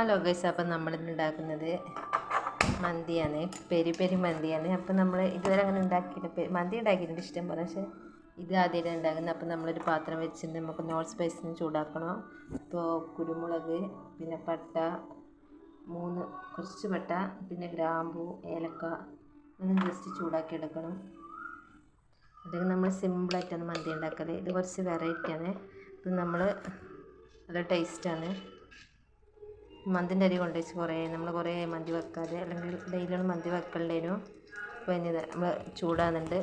Hello guys അപ്പം നമ്മളിന്ന് ഉണ്ടാക്കുന്നത് മന്തിയാണ്. Peri peri മന്തിയാണ്. അപ്പം നമ്മൾ ഇതുവരെ അങ്ങനെ ഉണ്ടാക്കിയിട്ട് മന്തി ഉണ്ടാക്കിയിട്ടുണ്ട് ഇഷ്ടം പോലെ. പക്ഷേ ഇത് ആദ്യമായിട്ട് ഉണ്ടാക്കുന്നത്. അപ്പം നമ്മളൊരു പാത്രം വെച്ചിട്ട് നമുക്ക് നോൺ സ്പൈസിന് ചൂടാക്കണം. ഇപ്പോൾ കുരുമുളക് പിന്നെ പട്ട മൂന്ന് കുറച്ച് പട്ട പിന്നെ ഗ്രാമ്പു ഏലക്ക ഒന്ന് ജസ്റ്റ് ചൂടാക്കി എടുക്കണം. അല്ലെങ്കിൽ നമ്മൾ സിമ്പിളായിട്ടാണ് മന്തി ഉണ്ടാക്കൽ ഇത് കുറച്ച് വെറൈറ്റിയാണ് ഇത് നമ്മൾ നല്ല ടേസ്റ്റാണ് മന്തിന്റെ അരി കൊണ്ടുവച്ച് കുറേ നമ്മൾ കുറേ മന്തി വെക്കാതെ അല്ലെങ്കിൽ ഡെയിലിയാണ് മന്തി വെക്കലുണ്ടേനു അപ്പോൾ ഇനി നമ്മൾ ചൂടാകുന്നുണ്ട്.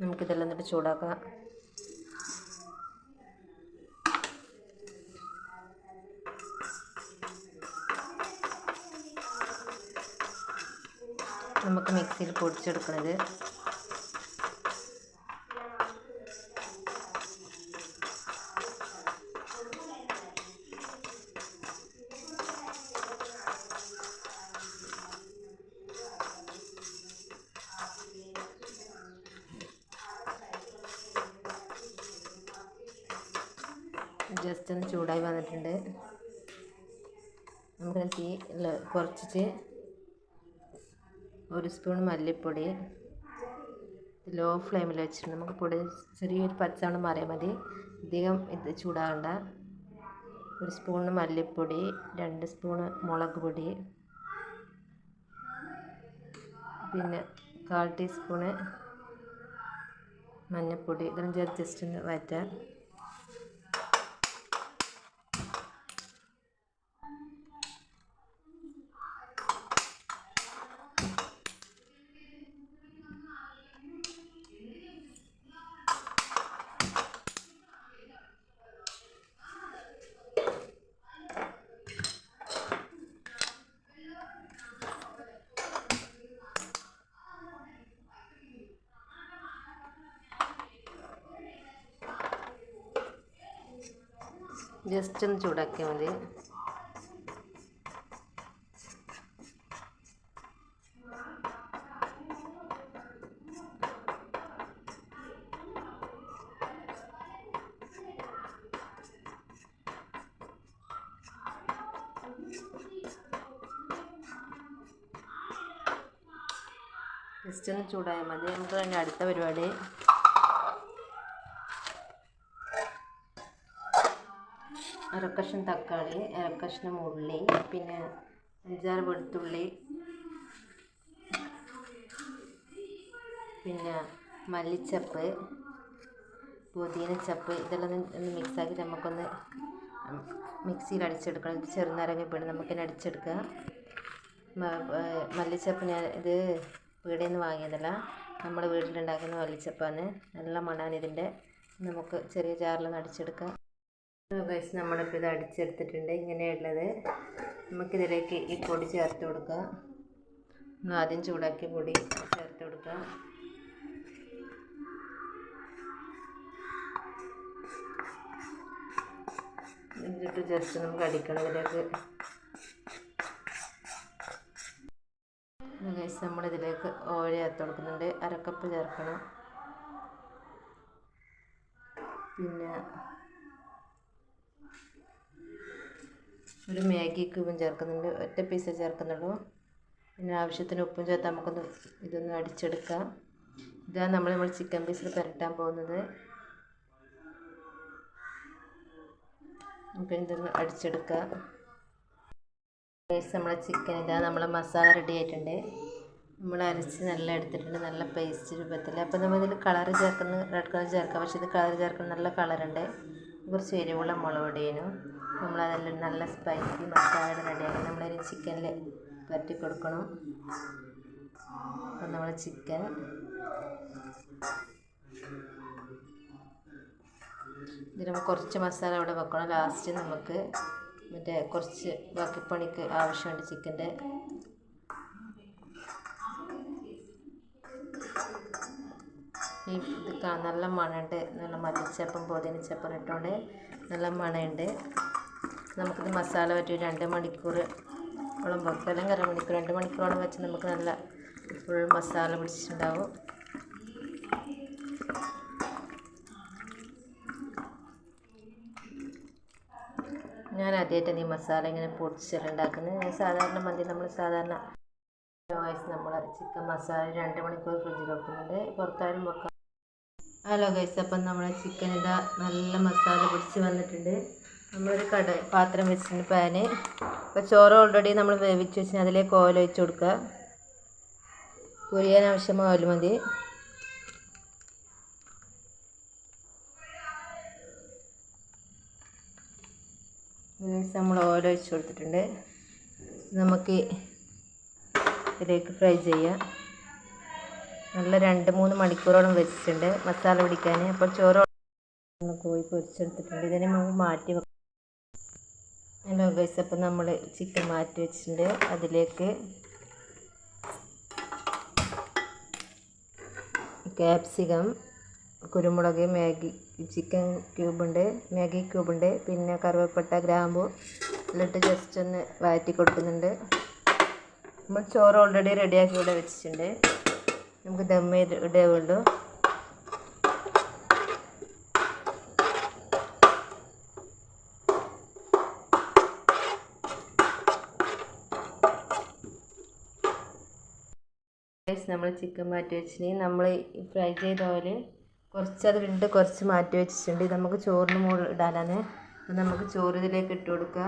നമുക്കിതെല്ലാം എന്നിട്ട് ചൂടാക്കാം. നമുക്ക് മിക്സിയിൽ പൊടിച്ചെടുക്കുന്നത് ജസ്റ്റ് ഒന്ന് ചൂടായി വന്നിട്ടുണ്ട്. നമുക്ക് തീ കുറച്ചിട്ട് ഒരു സ്പൂൺ മല്ലിപ്പൊടി ലോ ഫ്ലെയിമിൽ വെച്ചിട്ട് നമുക്ക് പൊടി ചെറിയൊരു പച്ചവണ്ണം മാറിയാൽ മതി. അധികം ഇത് ചൂടാകണ്ട ഒരു സ്പൂണ് മല്ലിപ്പൊടി രണ്ട് സ്പൂണ് മുളക് പൊടി പിന്നെ കാൽ ടീസ്പൂണ് മഞ്ഞൾപ്പൊടി ഇതെല്ലാം ജസ്റ്റ് ഒന്ന് വഴറ്റാം. ജസ്റ്റ് ഒന്ന് ചൂടാക്കിയാൽ മതി. ജസ്റ്റ് ഒന്ന് ചൂടായാൽ മതി. നമുക്ക് അതിന്റെ അടുത്ത പരിപാടി. അരക്കഷ്ണം തക്കാളി അരക്കഷ്ണം ഉള്ളി പിന്നെ അഞ്ചാറ് വെളുത്തുള്ളി പിന്നെ മല്ലിച്ചപ്പ് പുതിനച്ചപ്പ് ഇതെല്ലാം ഒന്ന് മിക്സാക്കി നമുക്കൊന്ന് മിക്സിയിൽ അടിച്ചെടുക്കണം. ചെറുനാരങ്ങ നമുക്കിനെ അടിച്ചെടുക്കാം. അടിച്ചെടുക്കുക മല്ലിച്ചപ്പ് ഞാൻ ഇത് വീടിൽ നിന്ന് വാങ്ങിയതല്ല. നമ്മുടെ വീട്ടിലുണ്ടാക്കുന്ന മല്ലിച്ചപ്പാണ്. നല്ല മണാണ് ഇതിന്റെ. നമുക്ക് ചെറിയ ജാറിലൊന്ന് അടിച്ചെടുക്കാം. ഗൈസ് നമ്മളിപ്പോൾ ഇത് അടിച്ചെടുത്തിട്ടുണ്ട്. ഇങ്ങനെയുള്ളത് നമുക്കിതിലേക്ക് ഈ പൊടി ചേർത്ത് കൊടുക്കാം. നമ്മൾ ആദ്യം ചൂടാക്കി പൊടി ചേർത്ത് കൊടുക്കാം. എന്നിട്ട് ജസ്റ്റ് നമുക്ക് അടിക്കണം ഇതിലേക്ക് ഗൈസ് നമ്മളിതിലേക്ക് ഓയിൽ ചേർത്ത് കൊടുക്കുന്നുണ്ട്. അരക്കപ്പ് ചേർക്കണം. പിന്നെ ഒരു മാഗി ക്യൂബും ചേർക്കുന്നുണ്ട്. ഒറ്റ പീസേ ചേർക്കുന്നുള്ളൂ. പിന്നെ ആവശ്യത്തിന് ഉപ്പും ചേർത്ത് നമുക്കൊന്ന് ഇതൊന്ന് അടിച്ചെടുക്കാം. ഇതാണ് നമ്മൾ നമ്മൾ ചിക്കൻ പീസിൽ പുരട്ടാൻ പോകുന്നത്. നമുക്ക് ഇതൊന്ന് അടിച്ചെടുക്കാം. പേസ് നമ്മളെ ചിക്കൻ ഇതാ നമ്മളെ മസാല റെഡി ആയിട്ടുണ്ട്. നമ്മൾ അരച്ച് നല്ല എടുത്തിട്ടുണ്ട്. നല്ല പേസ്റ്റ് രൂപത്തിൽ. അപ്പോൾ നമ്മൾ ഇതിൽ കളർ ചേർക്കുന്ന റെഡ് കളർ ചേർക്കാം. പക്ഷേ ഇത് കളർ ചേർക്കുന്ന നല്ല കളറുണ്ട് കുറച്ച് എരിവുള്ള മുളക് പൊടിയേനും നമ്മളതെല്ലാം നല്ല സ്പൈസി മസാല റെഡിയാക്കി നമ്മളൊരു ചിക്കനിൽ പറ്റി കൊടുക്കണം. അപ്പം നമ്മൾ ചിക്കൻ ഇതിന് കുറച്ച് മസാല ഇവിടെ വെക്കണം. ലാസ്റ്റ് നമുക്ക് മറ്റേ കുറച്ച് ബാക്കി പണിക്ക് ആവശ്യമുണ്ട് ചിക്കന്റെ ഈ ഇത് നല്ല മണമുണ്ട് നല്ല മല്ലിച്ചപ്പും പുതിനച്ചപ്പും ഇട്ടുകൊണ്ട് നല്ല മണമുണ്ട് നമുക്കിത് മസാല പറ്റി രണ്ട് മണിക്കൂറോളം വെക്കുക അല്ലെങ്കിൽ അര മണിക്കൂർ രണ്ട് മണിക്കൂറോളം വെച്ച് നമുക്ക് നല്ല ഫുൾ മസാല പിടിച്ചിട്ടുണ്ടാവും. ഞാൻ ആദ്യമായിട്ടാണ് ഈ മസാല ഇങ്ങനെ പൊടിച്ചിട്ടുണ്ടാക്കുന്നത്. ഞാൻ സാധാരണ മന്തി നമ്മൾ സാധാരണ ഗൈസ് നമ്മൾ ചിക്കൻ മസാല രണ്ട് മണിക്കൂർ ഫ്രിഡ്ജിൽ വെക്കുന്നുണ്ട്. പുറത്തായാലും വെക്കാം ഹലോ ഗൈസ് അപ്പം നമ്മുടെ ചിക്കൻ ഇതാ നല്ല മസാല പൊടിച്ച് വന്നിട്ടുണ്ട്. നമ്മളൊരു കട പാത്രം വെച്ചിട്ട് പാന്. അപ്പോൾ ചോറ് ഓൾറെഡി നമ്മൾ വേവിച്ച് വെച്ച് അതിലേക്ക് ഓയിൽ ഒഴിച്ച് കൊടുക്കുക. പൊരിയാൻ ആവശ്യമായ ഓയിൽ മതി. നമ്മൾ ഓയിൽ ഒഴിച്ച് കൊടുത്തിട്ടുണ്ട്. നമുക്ക് ഇതിലേക്ക് ഫ്രൈ ചെയ്യാം. നല്ല രണ്ട് മൂന്ന് മണിക്കൂറോളം വെച്ചിട്ടുണ്ട് മസാല പിടിക്കാൻ അപ്പോൾ ചോറ് കോഴി പൊരിച്ചെടുത്തിട്ടുണ്ട്. ഇതിനെ നമുക്ക് മാറ്റി വെക്കാം ഗൈസ് അപ്പം നമ്മൾ ചിക്കൻ മാറ്റി വെച്ചിട്ടുണ്ട്. അതിലേക്ക് ക്യാപ്സികം കുരുമുളക് മാഗി ചിക്കൻ ക്യൂബുണ്ട് മാഗി ക്യൂബുണ്ട് പിന്നെ കറുവപ്പട്ട ഗ്രാമ്പു എന്നിട്ട് ജസ്റ്റ് ഒന്ന് വഴറ്റി കൊടുക്കുന്നുണ്ട്. നമ്മൾ ചോറ് ഓൾറെഡി റെഡിയാക്കി ഇവിടെ വെച്ചിട്ടുണ്ട്. നമുക്ക് ദമ്മേ ഇടേ വേണ്ടു നമ്മൾ ചിക്കൻ മാറ്റി വെച്ചിന്. നമ്മൾ ഫ്രൈ ചെയ്ത ഓയിൽ കുറച്ച് വിണ്ട് കുറച്ച് മാറ്റി വെച്ചിട്ടുണ്ട്. നമുക്ക് ചോറിന് മുകളിൽ ഇടാനാണ്. അപ്പം നമുക്ക് ചോറ് ഇതിലേക്ക് ഇട്ട് കൊടുക്കുക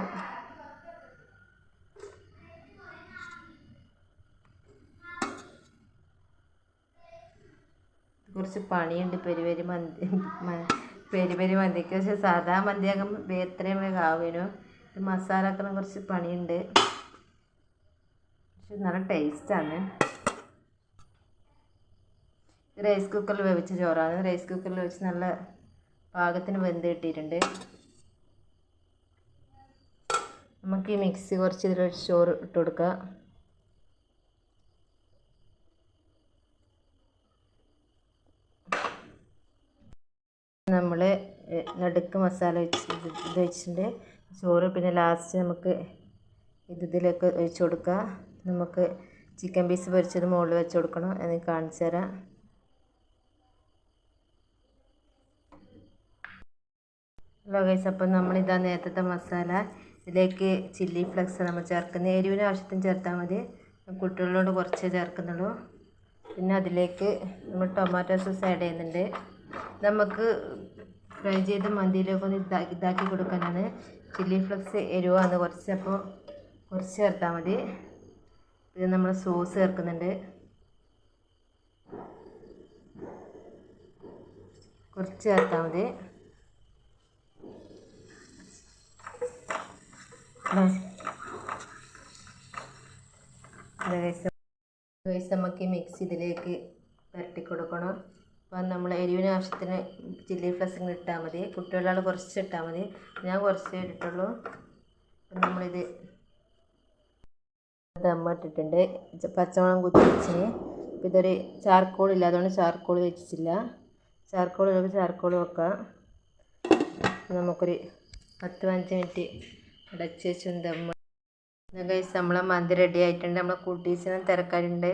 കുറച്ച് പണിയുണ്ട് പെരി പെരി മന്തി പെരി പെരി മന്തിക്ക്. പക്ഷെ സാധാ മന്തിയാകുമ്പോൾ എത്രയും വേഗം മസാലക്കണം മസാല ആക്കണം കുറച്ച് പണിയുണ്ട്. പക്ഷെ നല്ല ടേസ്റ്റാണ് റൈസ് കുക്കറിൽ വേവിച്ച ചോറാണ് റൈസ് കുക്കറിൽ വെച്ച് നല്ല പാകത്തിന് വെന്ത് കിട്ടിയിട്ടുണ്ട്. നമുക്ക് ഈ മിക്സി കുറച്ച് ഇതിൽ ചോറ് ഇട്ട് കൊടുക്കുക നമ്മൾ നടുക്ക് മസാല വെച്ച് ഇത് വെച്ചിട്ടുണ്ട്. ചോറ് പിന്നെ ലാസ്റ്റ് നമുക്ക് ഇത് ഇതിലേക്ക് ഒഴിച്ചു കൊടുക്കുക നമുക്ക് ചിക്കൻ പീസ് പൊരിച്ചത് മുകളിൽ വെച്ച് കൊടുക്കണം. എന്ന് കാണിച്ചു തരാം. ഹലോ ഗൈസ് അപ്പം നമ്മളിതാ നേരത്തെ മസാല ഇതിലേക്ക് ചില്ലി ഫ്ലക്സ് നമ്മൾ ചേർക്കുന്നത്. എരിവിന് ആവശ്യത്തിന് ചേർത്താൽ മതി. കുട്ടികളോട് കുറച്ച് ചേർക്കുന്നുള്ളൂ. പിന്നെ അതിലേക്ക് നമ്മൾ ടൊമാറ്റോ സോസ് ആഡ് ചെയ്യുന്നുണ്ട്. നമുക്ക് ഫ്രൈ ചെയ്ത് മന്തിയിലേക്ക് ഒന്ന് ഇതാക്കി ഇതാക്കി കൊടുക്കാനാണ്. ചില്ലി ഫ്ലക്സ് എരിവാണ്. കുറച്ച് അപ്പോൾ കുറച്ച് ചേർത്താൽ മതി. ഇത് നമ്മൾ സോസ് ചേർക്കുന്നുണ്ട്. കുറച്ച് ചേർത്താൽ മതി ഗൈസ് നമുക്ക് മിക്സ് ഇതിലേക്ക് പുരട്ടി കൊടുക്കണം. അപ്പം നമ്മൾ എരിവിന് ആവശ്യത്തിന് ചില്ലി ഫ്ലക്സ് ഇട്ടാൽ മതി. കുട്ടികളാൾ കുറച്ച് ഇട്ടാൽ മതി. ഞാൻ കുറച്ച് ഇട്ടിട്ടുള്ളൂ. അപ്പം നമ്മളിത് ദമ്മ ഇട്ടിട്ടുണ്ട്. പച്ചമുളക് കുത്തി വെച്ചിന് അപ്പം ഇതൊരു ചാർക്കോൾ ഇല്ല അതുകൊണ്ട് ചാർക്കോൾ വെച്ചിട്ടില്ല. ചാർക്കോൾ ഉള്ളപ്പോൾ ചാർക്കോൾ വെക്കാം. നമുക്കൊരു പത്ത് പതിനഞ്ച് മിനിറ്റ് അടച്ച് വെച്ച് ദമ്മ ഗൈസ് നമ്മളെ മന്തി റെഡി ആയിട്ടുണ്ട്. നമ്മളെ കൂട്ടീസിനും തിരക്കാരുണ്ട്